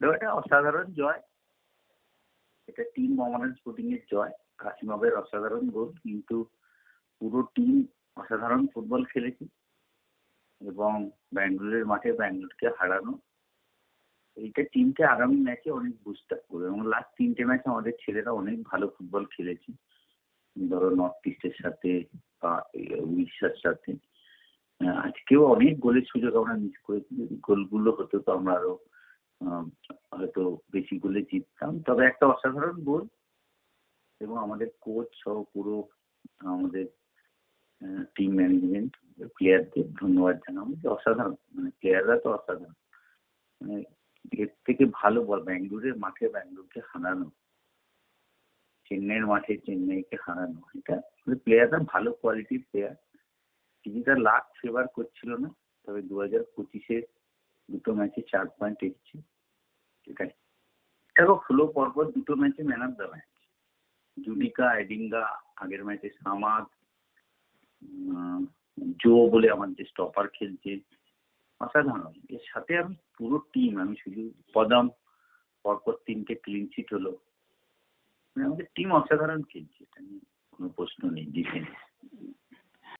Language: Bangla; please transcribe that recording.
এটা অসাধারণ জয়। এটা টিম মোহামেডান স্পোর্টিং এর জয়। কাশিমাবের অসাধারণ গোল কিন্তু পুরো টিম অসাধারণ ফুটবল খেলেছে এবং ব্যাঙ্গালোরের মাঠে ব্যাঙ্গালোরকে হারানো। এইটা টিমকে আগামী ম্যাচে অনেক বুস্ট আপ করবে এবং লাস্ট তিনটে ম্যাচ আমাদের ছেলেরা অনেক ভালো ফুটবল খেলেছে। ধরো নর্থ ইস্টের সাথে বা উড়িষ্যার সাথে। আজকেও অনেক গোলের সুযোগ আমরা মিস করেছি। যদি গোলগুলো হতো তো আমরা আরও হয়তো বেশি গোলে জিততাম। তবে একটা অসাধারণ গোল। এবং আমাদের কোচ সহ পুরো আমাদের টিম ম্যানেজমেন্ট প্লেয়ারদের ধন্যবাদ জানাব। যে অসাধারণ মানে প্লেয়াররা তো অসাধারণ। মানে এর থেকে ভালো বল, ব্যাঙ্গালোরের মাঠে ব্যাঙ্গালোরকে হারানো, চেন্নাইয়ের মাঠে চেন্নাইকে হারানো, এটা প্লেয়াররা ভালো কোয়ালিটির প্লেয়ার কিছুটা লাখ ফেভার করছিল না, তবে দু হাজার পঁচিশে দুটো ম্যাচে চার পয়েন্ট এসেছে ঠিক আছে? দেখো হলো পরপর দুটো ম্যাচে ম্যান অফ দ্য ম্যাচ জুডিকা, এডিঙ্গা, আগের ম্যাচে সামাদ জো বলে আমার যে স্টপার খেলছে, অসাধারণ। এর সাথে আমি পুরো টিম আমি শুধু পদম, পরপর তিনটে ক্লিন চিট হলো। মানে আমাদের টিম অসাধারণ খেলছে, এটা নিয়ে কোনো প্রশ্ন নেই ডিফেন্স